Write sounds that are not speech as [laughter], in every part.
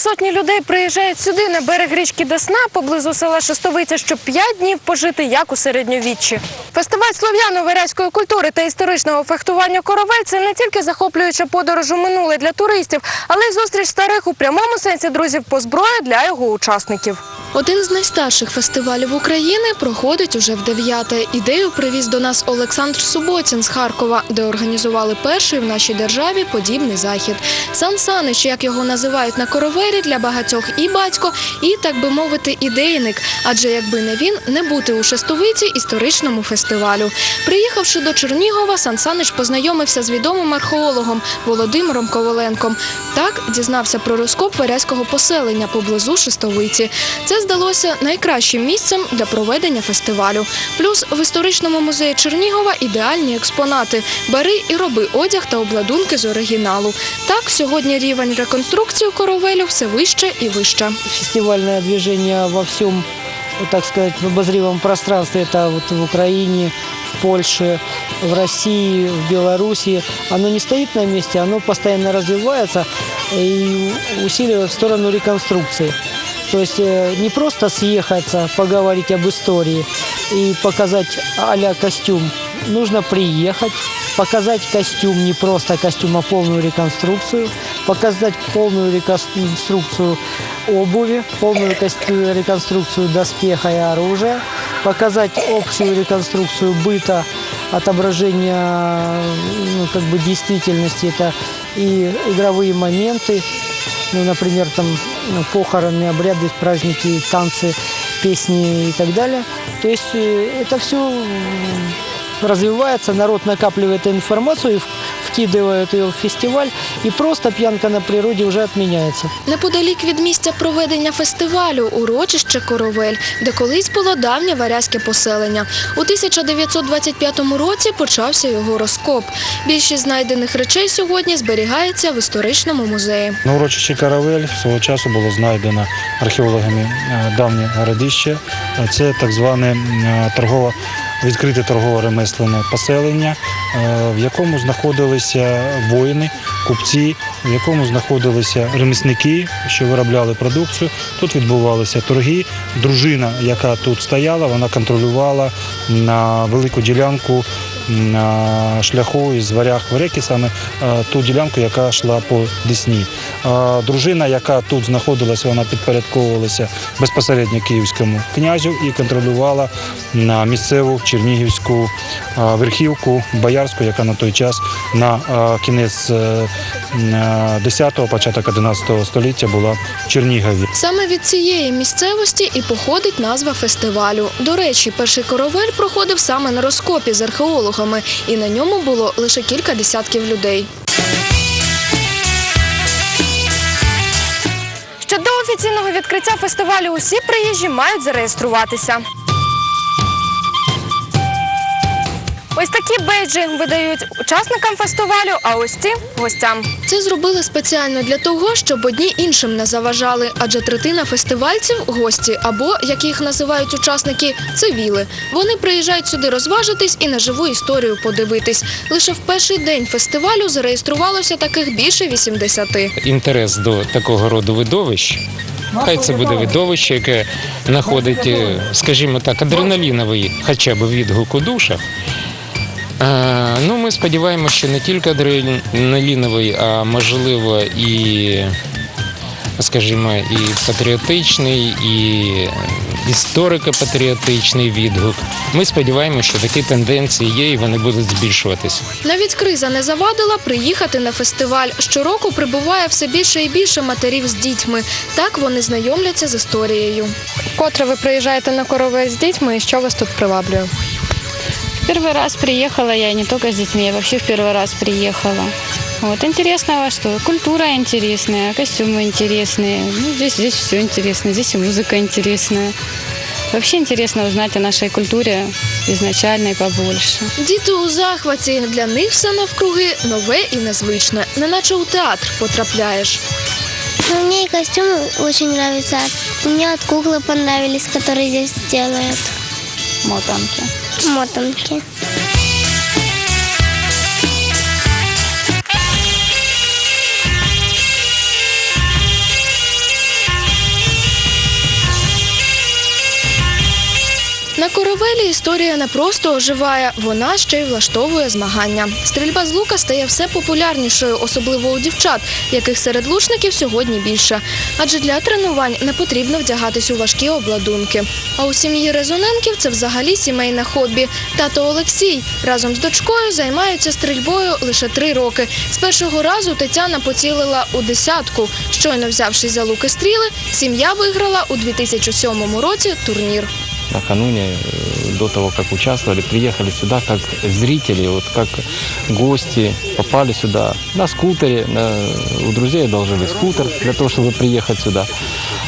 сотні людей приїжджають сюди на берег річки Десна поблизу села Шестовиця, щоб п'ять днів пожити як у середньовіччі. Фестиваль слов'яно-варязької культури та історичного фехтування коровель це не тільки захоплююча подорож у минуле для туристів, але й зустріч старих у прямому сенсі друзів по зброї для його учасників. Один з найстарших фестивалів України проходить уже в дев'яте. Ідею привіз до нас Олександр Суботін з Харкова, де організували перший в нашій державі подібний захід. Сан Санич, як його називають на коровері, для багатьох і батько, і так би мовити, ідейник. Адже якби не він, не бути у шестовиці історичному фестивалю. Приїхавши до Чернігова, Сан Санич познайомився з відомим археологом Володимиром Коваленком. Так дізнався про розкоп варязького поселення поблизу Шестовиці. Це здалося найкращим місцем для проведення фестивалю. Плюс в історичному музеї Чернігова ідеальні експонати. Бери і роби одяг та обладунки з оригіналу. Так сьогодні рівень реконструкції коровелю все вище і вище. фестивальное движение во всем, вот так сказать, в обозримом пространстве, это вот в Украине, в Польше, в России, в Беларуси, оно не стоит на месте, оно постоянно развивается и усиливает в сторону реконструкции. То есть э, не просто съехаться, поговорить об истории и показать а костюм. Нужно приехать, показать костюм, не просто костюм, а полную реконструкцию, показать полную реконструкцию обуви, полную реконструкцию доспеха и оружия, показать общую реконструкцию быта, отображение ну, как бы действительности, это и игровые моменты, ну, например, там ну, похороны, обряды, праздники, танцы, песни и так далее. То есть э, это все развивается, народ накапливает информацию в- вкидывает ее в фестиваль, и просто пьянка на природе уже отменяется. Неподалік від місця проведення фестивалю урочище Коровель, де колись було давнє варязьке поселення. У 1925 році почався його розкоп. Більшість знайдених речей сьогодні зберігається в історичному музеї. На урочищі Каравель свого часу було знайдено археологами е, давнє городище. Це так зване е, торгово відкрите торгове ремесленне поселення, е, в якому знаходилися воїни, купці, в якому знаходилися ремісники, що виробляли продукцію. Тут відбувалися торги. Дружина, яка тут стояла, вона контролювала на велику ділянку шляху із варяг в реки, саме е, ту ділянку, яка йшла по Десні. Е, Дружина, яка тут знаходилася, вона підпорядковувалася безпосередньо київському князю і контролювала місцеву чернігівську е, верхівку боярську, яка на той час на кінець е, м, е, 10-го, початок 11 століття була в Чернігові. Саме від цієї місцевості і походить назва фестивалю. До речі, перший коровель проходив саме на розкопі з археологами, і на ньому було лише кілька десятків людей. Ще до офіційного відкриття фестивалю усі приїжджі мають зареєструватися. Ось такі бейджі видають учасникам фестивалю, а ось ці гостям. Це зробили спеціально для того, щоб одні іншим не заважали, адже третина фестивальців гості або, як їх називають учасники, цивіли. Вони приїжджають сюди розважитись і на живу історію подивитись. Лише в перший день фестивалю зареєструвалося таких більше 80. інтерес до такого роду видовищ. Хай це буде видовище, яке знаходить, е, скажімо так, адреналіновий хоча б відгук у душах. Е, Ну, ми сподіваємося, що не тільки адреналіновий, а можливо і, скажімо, і патріотичний, і історико-патріотичний відгук. Ми сподіваємося, що такі тенденції є і вони будуть збільшуватися. Навіть криза не завадила приїхати на фестиваль. Щороку прибуває все більше і більше матерів з дітьми. Так вони знайомляться з історією. Котре ви приїжджаєте на коровель з дітьми, і що вас тут приваблює? Первый раз приехала я не только с детьми, я вообще в первый раз приехала. Вот интересного, что культура интересная, костюмы интересные. Ну, здесь, здесь все интересно, здесь и музыка интересная. Вообще интересно узнать о нашей культуре изначальной побольше. Діти у захваті. Для них все навкруги нове і незвичне, неначе у театр потрапляєш. Ну, мне и костюмы очень нравятся. Мне от куклы понравились, которые здесь делают. Мотанки. Мотанки. На коровелі історія не просто оживає, вона ще й влаштовує змагання. Стрільба з лука стає все популярнішою, особливо у дівчат, яких серед лучників сьогодні більше. Адже для тренувань не потрібно вдягатись у важкі обладунки. А у сім'ї Резоненків це взагалі сімейне хобі. Тато Олексій разом з дочкою займаються стрільбою лише три роки. З першого разу Тетяна поцілила у десятку. Щойно взявшись за луки стріли, сім'я виграла у 2007 році турнір. Накануне, э, до того, как участвовали, приехали сюда как зрители, вот как гости, попали сюда на скутере, на- у друзей одолжили скутер для того, чтобы приехать сюда.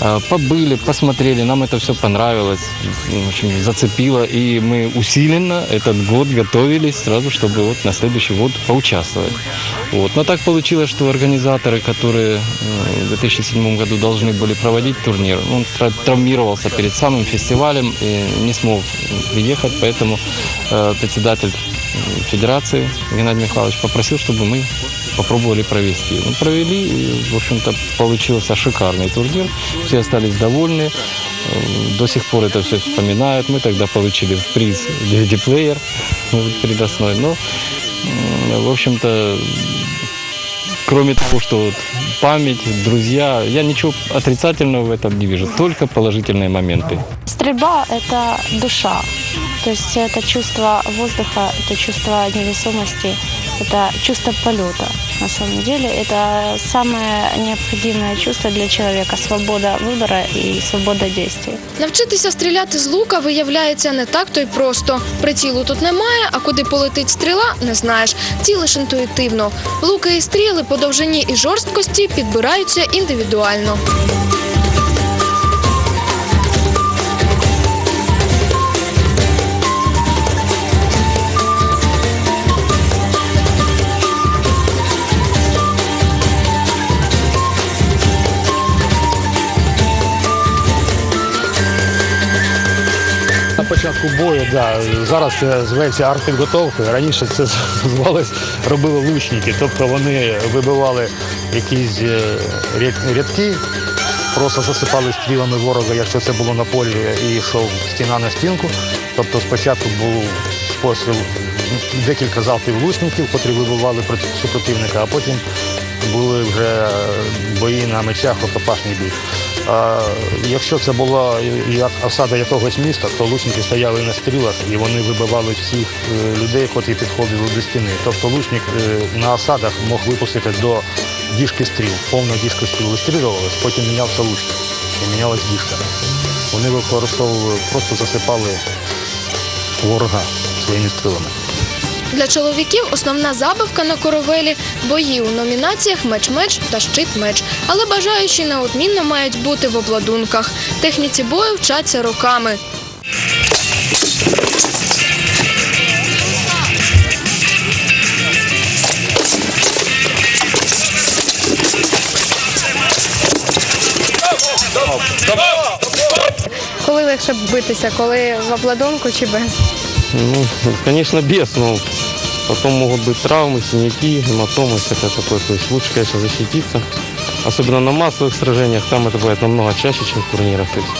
А, Побыли, посмотрели, нам это все понравилось, в общем, зацепило, и мы усиленно этот год готовились сразу, чтобы вот на следующий год поучаствовать. Вот. Но так получилось, что организаторы, которые э, в 2007 году должны были проводить турнир, он тра- травмировался перед самым фестивалем не смог приехать, поэтому э, председатель э, федерации Геннадий Михайлович попросил, чтобы мы попробовали провести. Мы провели, и, в общем-то, получился шикарный турнир. Все остались довольны. Э, До сих пор это все вспоминают. Мы тогда получили в приз DVD-плеер вот, предосной. Но, м, в общем-то, кроме того, что вот память, друзья, я ничего отрицательного в этом не вижу, только положительные моменты. Стрельба – это душа. То есть это чувство воздуха, это чувство невесомости, это чувство полета. На самом деле это самое необходимое чувство для человека – свобода выбора и свобода действий. Навчитися стріляти з лука виявляється не так то й просто. Прицілу тут немає, а куди полетить стріла, не знаєш. Цілиш інтуїтивно. Луки і стріли по довжині і жорсткості підбираються індивідуально. Початку бою, да, зараз це зветься артпідготовкою. Раніше це [laughs] звалось, робили лучники, тобто вони вибивали якісь е, рядки, просто засипали стрілами ворога, якщо це було на полі і йшов стіна на стінку. Тобто спочатку був постріл декілька залпів лучників, котрі вибивали проти супротивника, а потім були вже бої на мечах, рукопашний бій. А якщо це була як осада якогось міста, то лучники стояли на стрілах і вони вибивали всіх е, людей, котрі підходили до стіни. Тобто лучник е, на осадах мог випустити до діжки стріл. Повна діжка стріл вистрілювалась, потім мінявся лучник і мінялась діжка. Вони використовували, просто засипали ворога своїми стрілами. Для чоловіків основна забавка на коровелі бої у номінаціях меч-меч та щит-меч. Але бажаючі неодмінно мають бути в обладунках. Техніці бою вчаться роками. Коли легше битися, коли в обладунку чи без? Ну, конечно, без, но потом могут быть травмы, синяки, гематомы, всякое такое. То есть лучше, конечно, защититься. Особенно на массовых сражениях, там это бывает намного чаще, чем в турнирах. То есть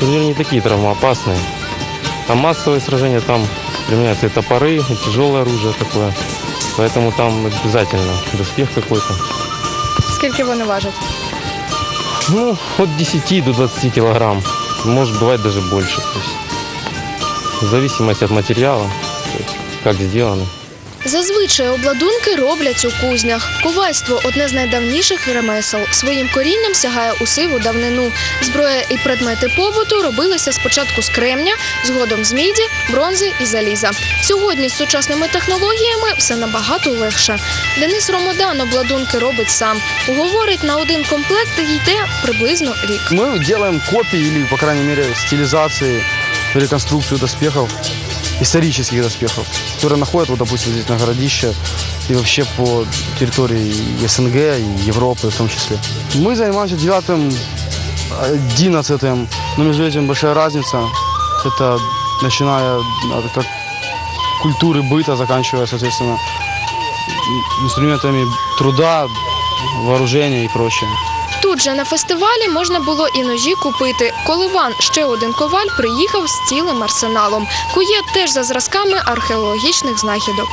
турниры не такие травмоопасные. А массовые сражения, там применяются и топоры, и тяжелое оружие такое. Поэтому там обязательно доспех какой-то. Скільки вони важать? Ну, от 10 до 20 килограмм. Может бывать даже больше. То есть, в зависимости от материала, как сделаны. Зазвичай обладунки роблять у кузнях. Ковальство одне з найдавніших ремесел. Своїм корінням сягає у сиву давнину. Зброя і предмети побуту робилися спочатку з кремня, згодом з міді, бронзи і заліза. Сьогодні з сучасними технологіями все набагато легше. Денис Ромодан обладунки робить сам. Говорить, на один комплект йде приблизно рік. Мы делаем копии или, по крайней мере, стилизации, реконструкцию доспехов, исторических доспехов, которые находят, вот, допустим, здесь на городище и вообще по территории СНГ и Европы в том числе. Мы занимаемся девятым, одиннадцатым, но между этим большая разница. Это начиная от культуры быта, заканчивая, соответственно, ин- инструментами труда, вооружения и прочее. Тут же на фестивалі можна було і ножі купити. Коливан, ще один коваль, приїхав з цілим арсеналом. Кує теж за зразками археологічних знахідок.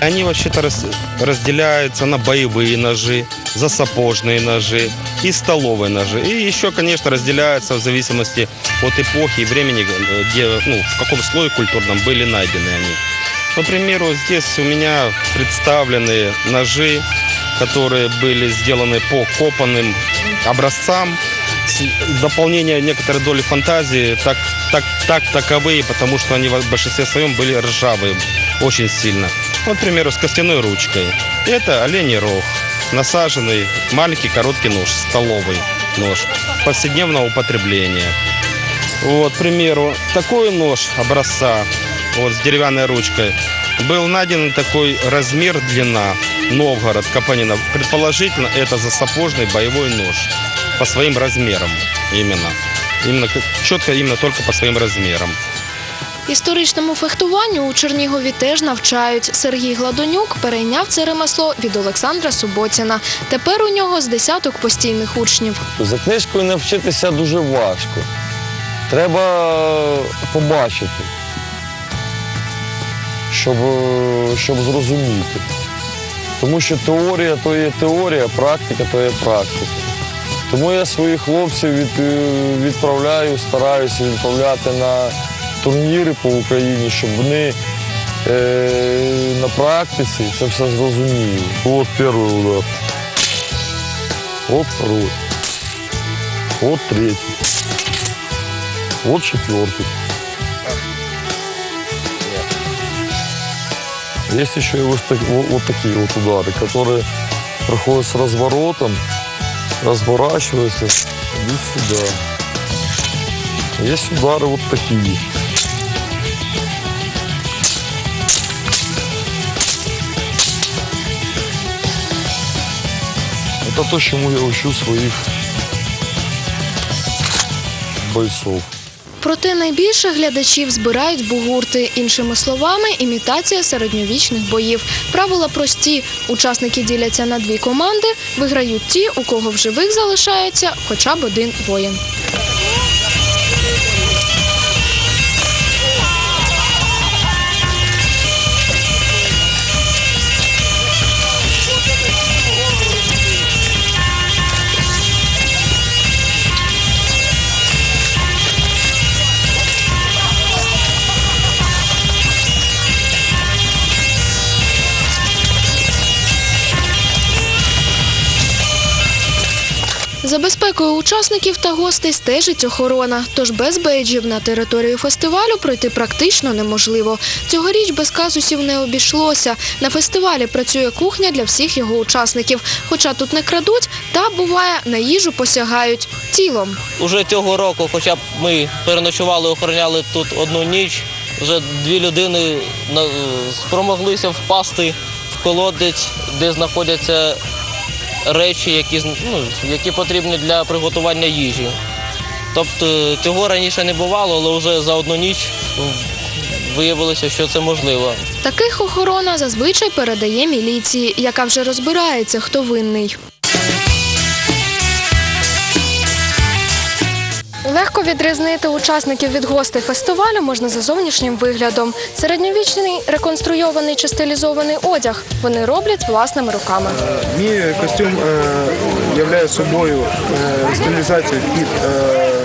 Они вообще-то раз- разделяются на боевые ножи, засапожные ножи и столовые ножи. И еще, конечно, разделяются в зависимости от эпохи и времени, э, где, ну, в каком слое культурном были найдены они. Например, вот здесь у меня представлены ножи, которые были сделаны по копанным образцам. Дополнение некоторой доли фантазии так, так, так таковые, потому что они в большинстве своем были ржавые очень сильно. Вот, к примеру, с костяной ручкой. Это оленей рог, насаженный маленький короткий нож, столовый нож повседневного употребления. Вот, к примеру, такой нож образца, вот с деревянной ручкой, был найден такой размер, длина, Новгород, Капанина. Предположительно, это засапожный боевой нож по своим размерам именно. Именно четко именно только по своим размерам. Історичному фехтуванню у Чернігові теж навчають. Сергій Гладонюк перейняв це ремесло від Олександра Суботіна. Тепер у нього з десяток постійних учнів. За книжкою навчитися дуже важко. Треба побачити, щоб, щоб зрозуміти. Тому що теорія то є теорія, практика то є практика. Тому я своїх хлопців від, е, відправляю, стараюся відправляти на турніри по Україні, щоб вони е, на практиці це все зрозуміли. От перший удар. От второй. Вот третий. Вот четвертый. Есть еще и вот, так- вот- вот такие вот удары, которые проходят с разворотом, Разворачиваются, идут сюда. Есть удары вот такие. Это то, чему я учу своих бойцов. Проте найбільше глядачів збирають бугурти. Іншими словами, імітація середньовічних боїв. Правила прості. Учасники діляться на дві команди. Виграють ті, у кого в живих залишається хоча б один воїн. Учасників та гостей стежить охорона. Тож без бейджів на територію фестивалю пройти практично неможливо. Цьогоріч без казусів не обійшлося. На фестивалі працює кухня для всіх його учасників. Хоча тут не крадуть, та буває на їжу посягають тілом. Уже цього року, хоча б ми переночували, охороняли тут одну ніч, вже дві людини на- спромоглися впасти в колодець, де знаходяться речі, які, ну, які потрібні для приготування їжі. Тобто цього раніше не бувало, але вже за одну ніч виявилося, що це можливо. Таких охорона зазвичай передає міліції, яка вже розбирається, хто винний. Легко відрізнити учасників від гостей фестивалю можна за зовнішнім виглядом. Середньовічний реконструйований чи стилізований одяг вони роблять власними руками. Мій костюм е, являє собою е, стилізацію під е, е,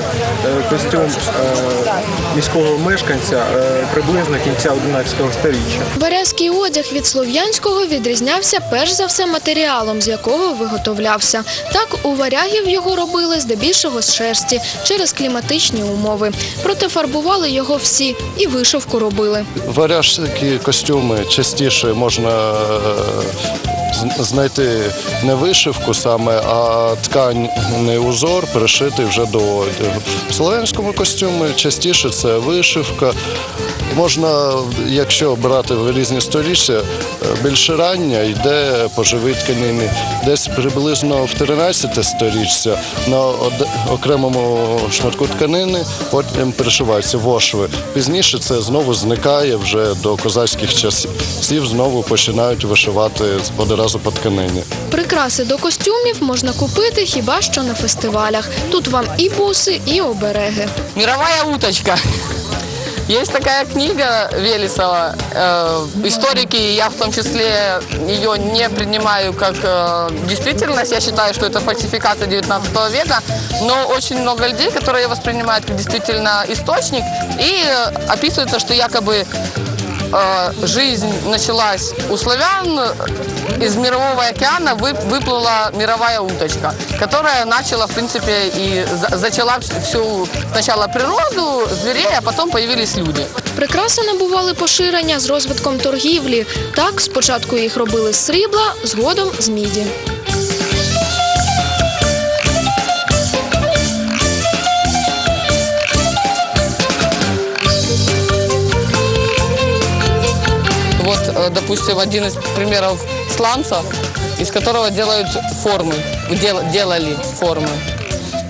костюм е, міського мешканця е, приблизно кінця 11 століття. Варязький одяг від слов'янського відрізнявся перш за все матеріалом, з якого виготовлявся. Так у варягів його робили здебільшого з шерсті через кліматичні умови. Проте фарбували його всі і вишивку робили. Варяжські костюми частіше можна е, знайти не вишивку саме, а тканний узор пришитий вже до одягу. В слов'янському костюмі частіше це вишивка. Можна, якщо брати в різні сторіччя, більш рання йде поживі тканини. Десь приблизно в 13 сторіччя на окремому шматку тканини потім пришиваються вошви. Пізніше це знову зникає вже до козацьких часів. Знову починають вишивати одразу по тканині. Прикраси до костюмів можна купити хіба що на фестивалях. Тут вам і буси, і обереги. Мировая уточка. Есть такая книга Велесова, э, историки, я в том числе ее не принимаю как э, действительность, я считаю, что это фальсификация 19 века, но очень много людей, которые ее воспринимают как действительно источник, и э, описывается, что якобы э, жизнь началась у славян, из мирового океана вы- выплыла мировая уточка, которая начала, в принципе, и за- зачала всю сначала природу, зверей, а потом появились люди. Прикраси набували поширення з розвитком торгівлі. Так, спочатку їх робили з срібла, згодом з міді. допустим, один из примеров сланца, из которого делают формы, дел- делали формы.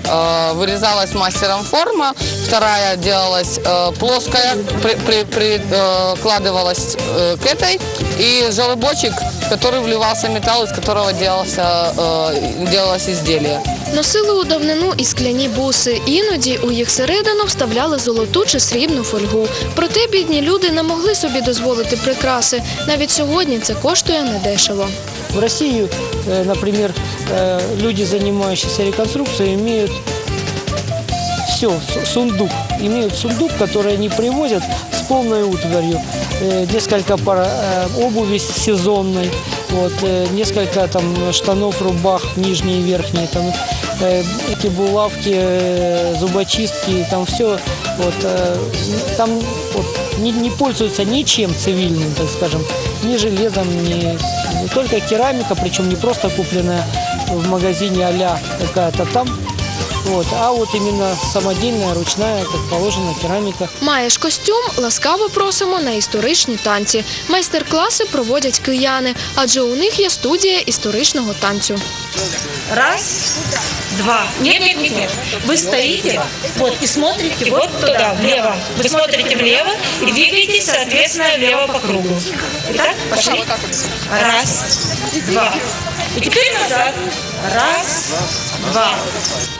Э, Вырезалась мастером форма, вторая делалась э, плоская, при- при- прикладывалась э, к этой, и желобочек, в который вливался металл, из которого делался, э, делалось изделие. Носили у давнину і скляні буси. Іноді у їх середину вставляли золоту чи срібну фольгу. Проте бідні люди не могли собі дозволити прикраси. Навіть сьогодні це коштує недешево. В России, э, например, э, люди, занимающиеся реконструкцией, имеют все, сундук. Имеют сундук, который они привозят полной утварью. Э, Несколько пар э, обуви сезонной, вот, э, несколько там штанов, рубах, нижние и верхние, там, эти булавки, зубочистки, там все, вот, там вот, не, не пользуются ничем цивильным, так скажем, ни железом, ни, только керамика, причем не просто купленная в магазине а какая-то там, вот, а вот именно самодельная, ручная, как положено, керамика. Маєш костюм, ласкаво просимо на історичні танці. Майстер-класи проводять кияни, адже у них є студія історичного танцю. Раз, два. Нет, нет, нет, нет. Вы стоите вот и смотрите вот туда, влево. Вы смотрите влево и двигаетесь, соответственно, влево по кругу. Итак, пошли. Раз, два. И теперь назад. Раз, два.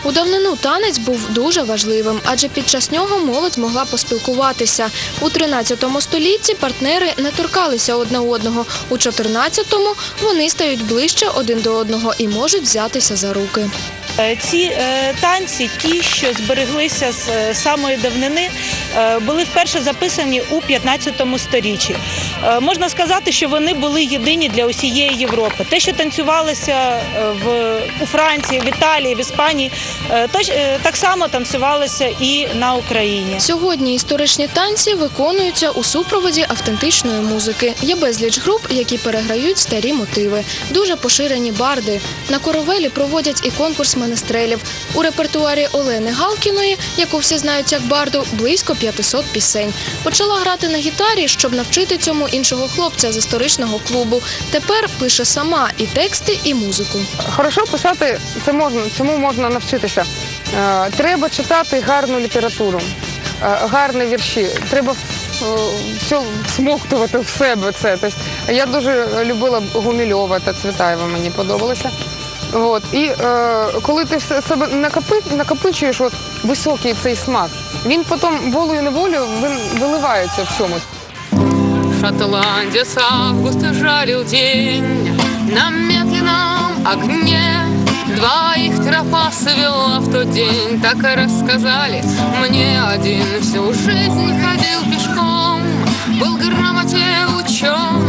У давнину танець був дуже важливим, адже під час нього молодь змогла поспілкуватися. У 13 столітті партнери не торкалися одне одного. У 14-му вони стають ближче один до одного і можуть взятися за руки. Е, Ці е, танці, ті, що збереглися з е, самої давнини, були вперше записані у 15 сторіччі. Можна сказати, що вони були єдині для усієї Європи. Те, що танцювалося е, в, у Франції, в Італії, в Іспанії, е, е, так само танцювалося і на Україні. Сьогодні історичні танці виконуються у супроводі автентичної музики. Є безліч груп, які переграють старі мотиви. Дуже поширені барди. На коровелі проводять і конкурс менестрелів. У репертуарі Олени Галкіної, яку всі знають як барду, близько 500 пісень. Почала грати на гітарі, щоб навчити цьому іншого хлопця з історичного клубу. Тепер пише сама і тексти, і музику. Хорошо писати це можна, цьому можна навчитися. Е, Треба читати гарну літературу, е, гарні вірші. Треба е, все всмоктувати в себе це. Тобто, я дуже любила Гумільова та Цвітаєва, мені подобалося. От. І е, коли ти себе накопи, накопичуєш от, високий цей смак, він потім волею неволею виливається в чомусь. В Шотландии с августа жарил день На медленном огне Двоих тропа свела в тот день Так и рассказали. Мне один Всю жизнь ходил пешком Был грамоте учен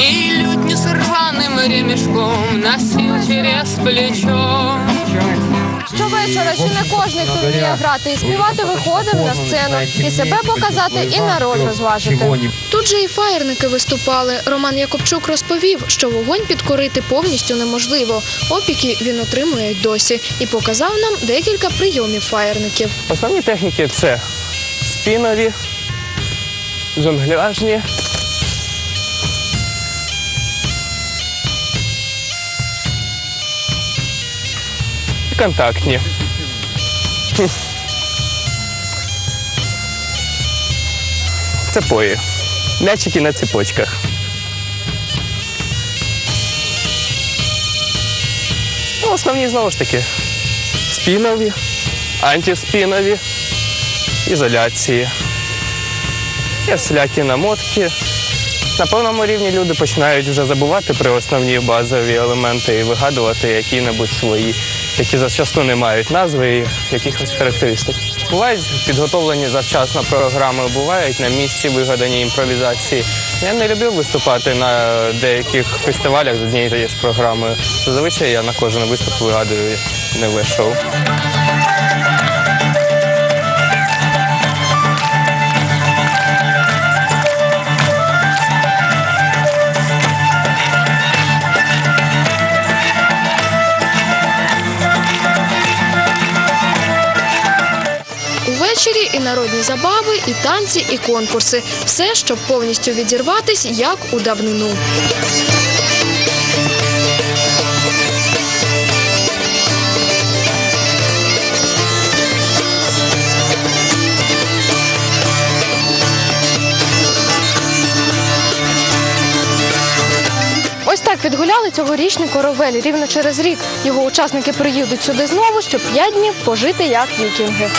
И лютню с рваным ремешком Носил через плечо Щовечора чи не кожен, хто вміє грати і співати, виходив на сцену і себе показати, і народ розважити. Тут же і фаєрники виступали. Роман Якобчук розповів, що вогонь підкорити повністю неможливо. Опіки він отримує досі і показав нам декілька прийомів фаєрників. Основні техніки це спінові, жонгляжні, і контактні. Цепої. М'ячики на цепочках. Ну, основні знову ж таки спінові, антиспінові, ізоляції. Є всілякі намотки. На певному рівні люди починають вже забувати про основні базові елементи і вигадувати які-небудь свої, які зачасту не мають назви і якихось характеристик. Бувають підготовлені завчасно програми, бувають на місці вигадані імпровізації. Я не любив виступати на деяких фестивалях з однією тією ж програмою. Зазвичай я на кожен виступ вигадую нове шоу. Увечері і народні забави, і танці, і конкурси. Все, щоб повністю відірватись, як у давнину. Ось так відгуляли цьогорічний коровель. Рівно через рік його учасники приїдуть сюди знову, щоб п'ять днів пожити як вікінги.